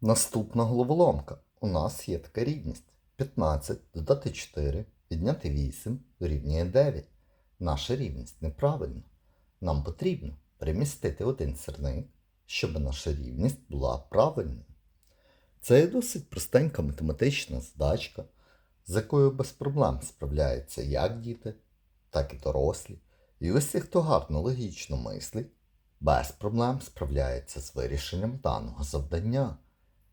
Наступна головоломка. У нас є така рівність. 15 додати 4, відняти 8 дорівнює 9. Наша рівність неправильна. Нам потрібно перемістити один сірник, щоб наша рівність була правильною. Це є досить простенька математична задачка, з якою без проблем справляються як діти, так і дорослі. І усі, хто гарно логічно мислить, без проблем справляється з вирішенням даного завдання.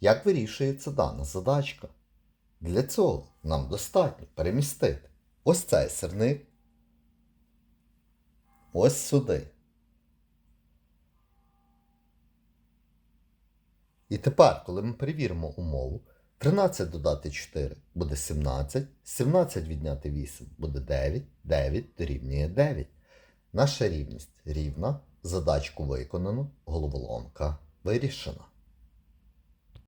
Як вирішується дана задачка? Для цього нам достатньо перемістити ось цей сирник ось сюди. І тепер, коли ми перевіримо умову, 13 додати 4 буде 17, 17 відняти 8 буде 9, 9 дорівнює 9. Наша рівність рівна, задачку виконано, головоломка вирішена.